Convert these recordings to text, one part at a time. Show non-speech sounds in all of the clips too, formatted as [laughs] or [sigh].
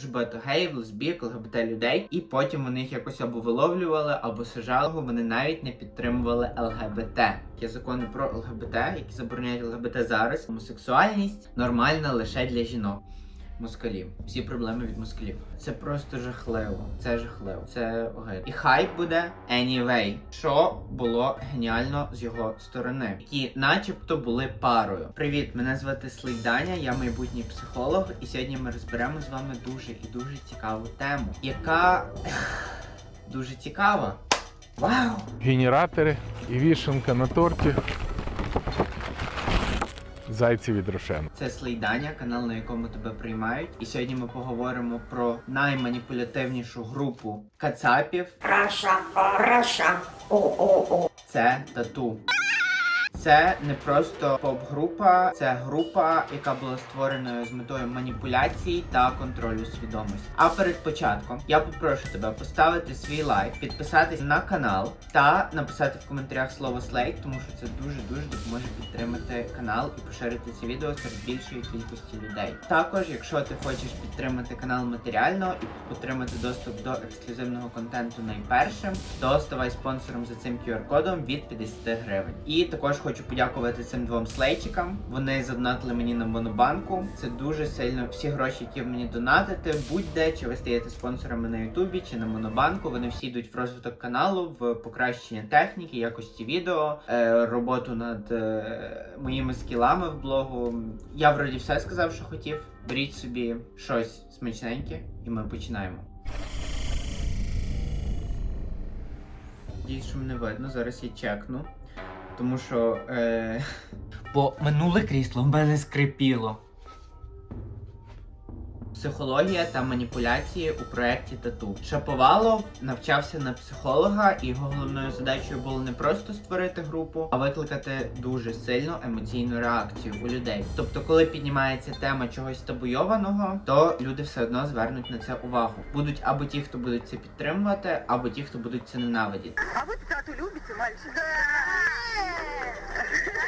Дуже багато геїв, лесбійок, ЛГБТ людей, і потім вони їх якось або виловлювали, або сажали. Вони навіть не підтримували ЛГБТ. Є закони про ЛГБТ, які забороняють ЛГБТ зараз. Гомосексуальність нормальна лише для жінок. Москалів. Всі проблеми від москалів. Це просто жахливо. Це жахливо. Це огид. І хайп буде anyway. Що було геніально з його сторони, які начебто були парою. Привіт, мене звати Слейданя, я майбутній психолог, і сьогодні ми розберемо з вами дуже і дуже цікаву тему, яка [sighs] дуже цікава. Вау! генератори і вішенка на торті. Зайці від Рошен. Це Слейдання, канал, на якому тебе приймають. І сьогодні ми поговоримо про найманіпулятивнішу групу кацапів. Раша, Раша, о, о, о. Це тату. Це не просто поп-група, це група, яка була створена з метою маніпуляцій та контролю свідомості. А перед початком я попрошу тебе поставити свій лайк, підписатись на канал та написати в коментарях слово слейк, тому що це дуже дуже допоможе підтримати канал і поширити це відео серед більшої кількості людей. Також, якщо ти хочеш підтримати канал матеріально і отримати доступ до ексклюзивного контенту найпершим, то ставай спонсором за цим QR-кодом від 50 гривень. І також хочу подякувати цим двом слейчикам. Вони задонатили мені на монобанку. Це дуже сильно всі гроші, які мені донатите, будь-де чи ви стаєте спонсорами на Ютубі чи на монобанку. Вони всі йдуть в розвиток каналу, в покращення техніки, якості відео, е, роботу над е, моїми скілами в блогу. Я вроді все сказав, що хотів. Беріть собі щось смачненьке, і ми починаємо. Надіюсь, що мене видно. Зараз я чекну. Тому що. Е... [laughs] Бо минуле крісло в мене скрипіло. Психологія та маніпуляції у проєкті Тату. Шаповалов навчався на психолога, і його головною задачею було не просто створити групу, а викликати дуже сильну емоційну реакцію у людей. Тобто, коли піднімається тема чогось табуйованого, то люди все одно звернуть на це увагу. Будуть або ті, хто будуть це підтримувати, або ті, хто будуть це ненавидіти. А вы тату любите, мальчик? Да.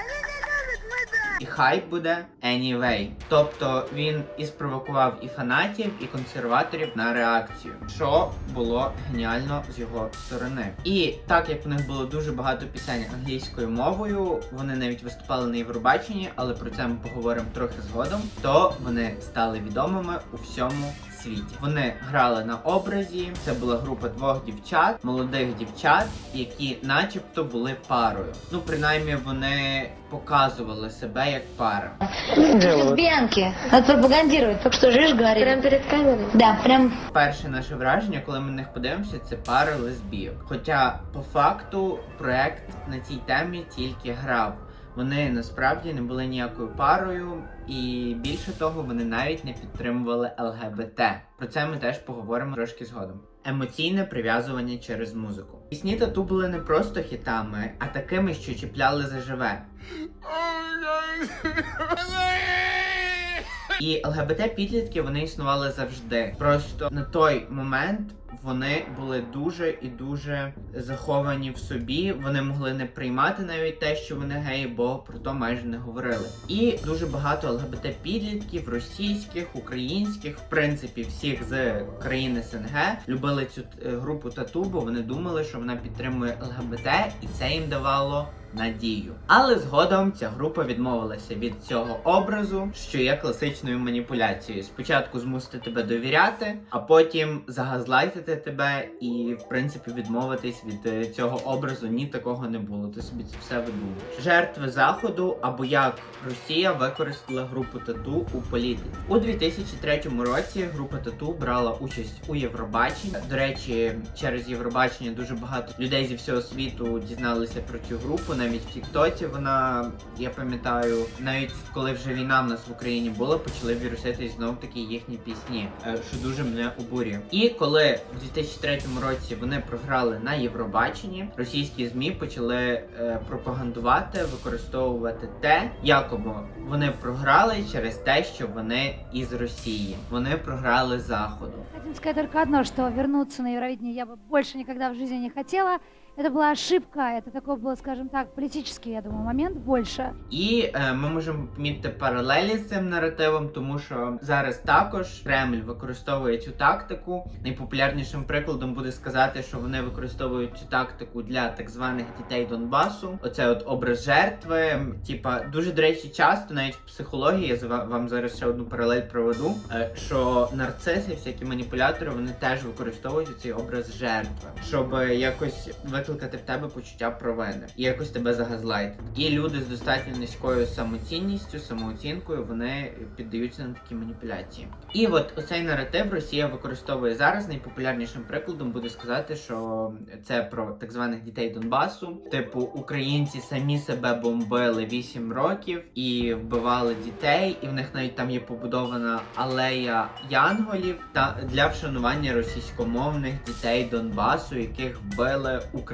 Они не любят, мы да. І хайп буде anyway. Тобто він і спровокував і фанатів, і консерваторів на реакцію, що було геніально з його сторони. І так як в них було дуже багато пісень англійською мовою, вони навіть виступали на Євробаченні, але про це ми поговоримо трохи згодом. То вони стали відомими у всьому. Світі вони грали на образі. Це була група двох дівчат, молодих дівчат, які, начебто, були парою. Ну, принаймні, вони показували себе як пара. Лесбиянки. Надо пропагандировать. Только что жишь, говорили. Прям перед камерой? Да, прям Перше наше враження, коли ми на них подивимося, це пара лесбійок. Хоча по факту проект на цій темі тільки грав. Вони насправді не були ніякою парою, і більше того, вони навіть не підтримували ЛГБТ. Про це ми теж поговоримо трошки згодом. Емоційне прив'язування через музику. Пісні тату були не просто хітами, а такими, що чіпляли заживе. І ЛГБТ підлітки вони існували завжди. Просто на той момент вони були дуже і дуже заховані в собі. Вони могли не приймати навіть те, що вони геї, бо про то майже не говорили. І дуже багато ЛГБТ підлітків, російських, українських, в принципі, всіх з країн СНГ любили цю е, групу тату, бо вони думали, що вона підтримує ЛГБТ, і це їм давало надію. Але згодом ця група відмовилася від цього образу, що є класичною маніпуляцією. Спочатку змусити тебе довіряти, а потім загазлайтити тебе і, в принципі, відмовитись від е, цього образу. Ні, такого не було. Ти собі це все видумуєш. Жертви заходу або як Росія використала групу тату у політиці у 2003 році. Група тату брала участь у Євробаченні. До речі, через Євробачення дуже багато людей зі всього світу дізналися про цю групу. Навіть в Тіктоці вона, я пам'ятаю, навіть коли вже війна в нас в Україні була, почали вірусити знов таки їхні пісні, е, що дуже мене обурює. І коли в 2003 році вони програли на Євробаченні, російські змі почали е, пропагандувати, використовувати те, якоби вони програли через те, що вони із Росії. Вони програли заходу. Хотим сказать только одно, что вернуться на Евровидение я бы больше никогда в жизни не хотела. Это была ошибка, это такой был, скажем так, политический, я думаю, момент больше. І е, ми можемо помітити паралелі з цим наративом, тому що зараз також Кремль використовує цю тактику. Найпопулярнішим прикладом буде сказати, що вони використовують цю тактику для так званих дітей Донбасу. Оце от образ жертви. м, Типа дуже до речі, часто навіть в психології я за- вам зараз ще одну паралель проведу. е, Що нарциси, всякі маніпулятори, вони теж використовують цей образ жертви, щоб якось викликати в тебе почуття провини і якось тебе загазлайтити. І люди з достатньо низькою самоцінністю, самооцінкою, вони піддаються на такі маніпуляції. І от оцей наратив Росія використовує зараз. Найпопулярнішим прикладом буде сказати, що це про так званих дітей Донбасу. Типу, українці самі себе бомбили 8 років і вбивали дітей, і в них навіть там є побудована алея янголів та для вшанування російськомовних дітей Донбасу, яких вбили українці,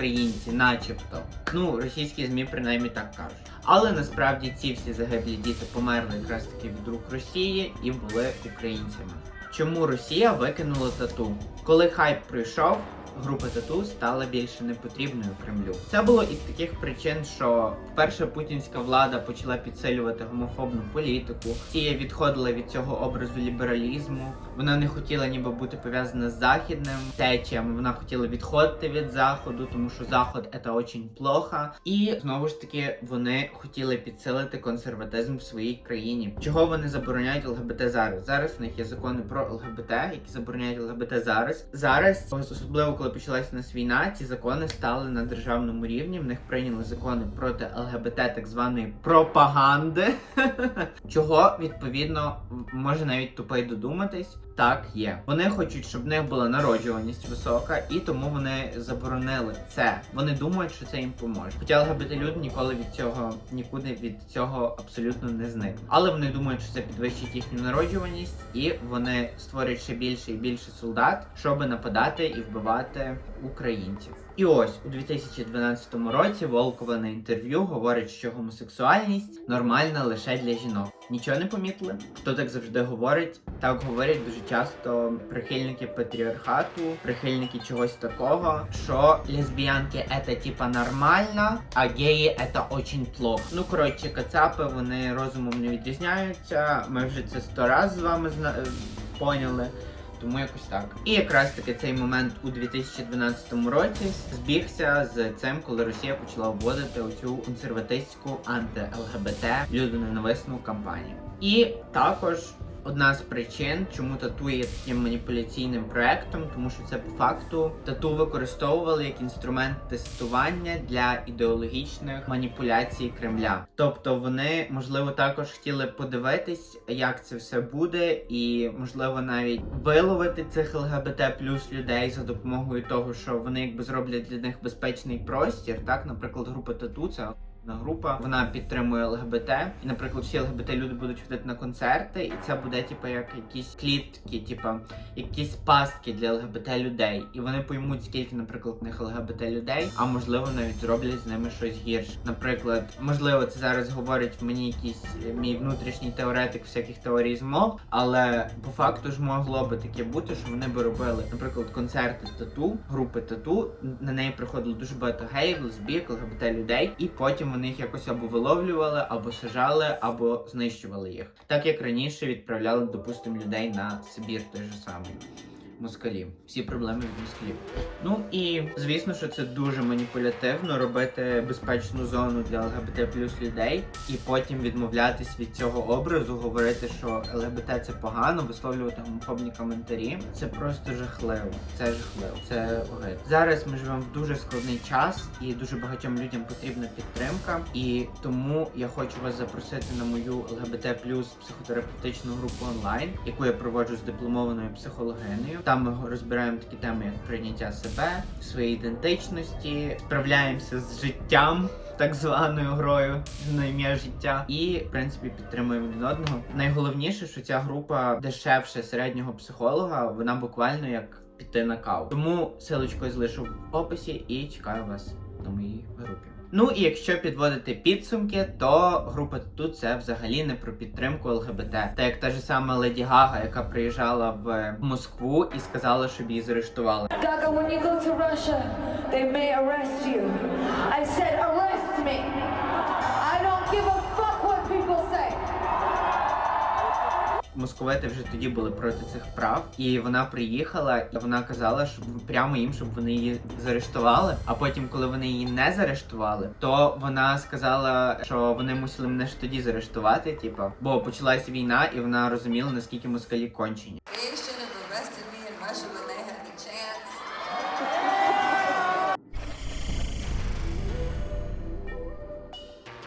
начебто. Ну, російські змі принаймні так кажуть. Але насправді ці всі загиблі діти померли якраз таки від рук Росії і були українцями. Чому Росія викинула тату? Коли хайп пройшов, група тату стала більше непотрібною Кремлю. Це було із таких причин, що вперше путінська влада почала підсилювати гомофобну політику. Росія відходила від цього образу лібералізму. Вона не хотіла ніби бути пов'язана з західним течіям. Вона хотіла відходити від заходу, тому що заход це очень плохо. І знову ж таки вони хотіли підсилити консерватизм в своїй країні. Чого вони забороняють ЛГБТ зараз? Зараз в них є закони про ЛГБТ, які забороняють ЛГБТ зараз. Зараз, особливо коли почалася нас війна, ці закони стали на державному рівні. В них прийняли закони проти ЛГБТ, так званої пропаганди. [laughs] Чого відповідно може навіть тупий додуматись. Так є. Вони хочуть, щоб в них була народжуваність висока, і тому вони заборонили це. Вони думають, що це їм поможе. Хоча ЛГБТ люди ніколи від цього нікуди від цього абсолютно не зникнуть. Але вони думають, що це підвищить їхню народжуваність, і вони створюють ще більше і більше солдат, щоб нападати і вбивати українців. І ось у 2012 році Волкова на інтерв'ю говорить, що гомосексуальність нормальна лише для жінок. Нічого не помітили? Хто так завжди говорить? Так говорять дуже часто прихильники патріархату, прихильники чогось такого, що лесбіянки це типа нормально, а геї це очень плохо. Ну коротше, кацапи вони розумом не відрізняються. Ми вже це сто раз з вами зна... поняли. Тому якось так. І якраз таки цей момент у 2012 році збігся з цим, коли Росія почала вводити оцю консерватистську анти-ЛГБТ людоненависну кампанію. І також одна з причин, чому тату є таким маніпуляційним проектом, тому що це по факту тату використовували як інструмент тестування для ідеологічних маніпуляцій Кремля. Тобто вони можливо також хотіли подивитись, як це все буде, і можливо навіть виловити цих ЛГБТ плюс людей за допомогою того, що вони якби зроблять для них безпечний простір. Так, наприклад, група тату це група, вона підтримує ЛГБТ. І, наприклад, всі ЛГБТ люди будуть ходити на концерти, і це буде типу як якісь клітки, типу, якісь пастки для ЛГБТ людей. І вони поймуть, скільки, наприклад, в них ЛГБТ людей, а можливо навіть зроблять з ними щось гірше. Наприклад, можливо, це зараз говорить мені якийсь е, мій внутрішній теоретик всяких теорій змов, але по факту ж могло би таке бути, що вони би робили, наприклад, концерти тату, групи тату. На неї приходило дуже багато геїв, лесбійок, ЛГБТ людей, і потім вони їх якось або виловлювали, або сажали, або знищували їх. Так як раніше відправляли, допустимо, людей на Сибір той же самий. Москалів. Всі проблеми від москалів. Ну і звісно, що це дуже маніпулятивно робити безпечну зону для ЛГБТ плюс людей і потім відмовлятись від цього образу, говорити, що ЛГБТ це погано, висловлювати гомофобні коментарі. Це просто жахливо. Це жахливо. Це огид. Зараз ми живемо в дуже складний час, і дуже багатьом людям потрібна підтримка. І тому я хочу вас запросити на мою ЛГБТ плюс психотерапевтичну групу онлайн, яку я проводжу з дипломованою психологинею. Там ми розбираємо такі теми, як прийняття себе, своєї ідентичності, справляємося з життям. Так званою грою на ім'я життя, і в принципі підтримуємо один одного. Найголовніше, що ця група дешевше середнього психолога, вона буквально як піти на каву. Тому силочку залишу в описі і чекаю вас на моїй групі. Ну і якщо підводити підсумки, то група Тату це взагалі не про підтримку ЛГБТ. Та як та ж сама Леді Гага, яка приїжджала в Москву і сказала, щоб її заарештували. Gaga, when you go to Russia, they may arrest you. I said, arrest me. Московити вже тоді були проти цих прав, і вона приїхала, і вона казала, що прямо їм, щоб вони її заарештували. А потім, коли вони її не заарештували, то вона сказала, що вони мусили мене ж тоді заарештувати, типу, бо почалася війна, і вона розуміла, наскільки москалі кончені.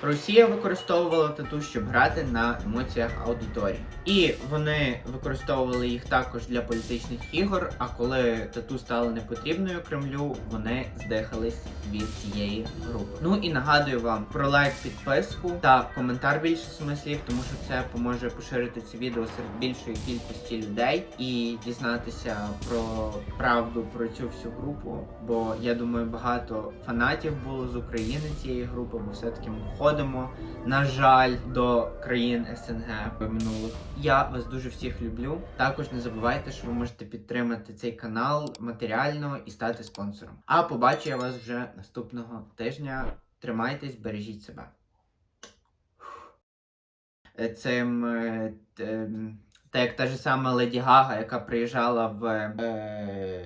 Росія використовувала тату, щоб грати на емоціях аудиторії. І вони використовували їх також для політичних ігор. А коли тату стало непотрібною Кремлю, вони здихались від цієї групи. Ну і нагадую вам про лайк, підписку та коментар більше смислів, тому що це поможе поширити це відео серед більшої кількості людей і дізнатися про правду про цю всю групу. Бо я думаю, багато фанатів було з України цієї групи, бо все-таки ми входимо, на жаль, до країн СНГ минулих. Я вас дуже всіх люблю. Також не забувайте, що ви можете підтримати цей канал матеріально і стати спонсором. А побачу я вас вже наступного тижня. Тримайтесь, бережіть себе. Е, Цим е, ем, та як та ж сама Леді Гага, яка приїжджала в е,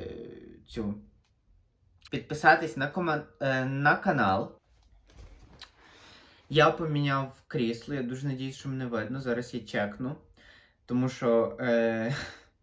цю. Підписатись на, кома... е, на канал. Я поміняв крісло, я дуже надіюсь, що мене видно. Зараз я чекну. Тому що е,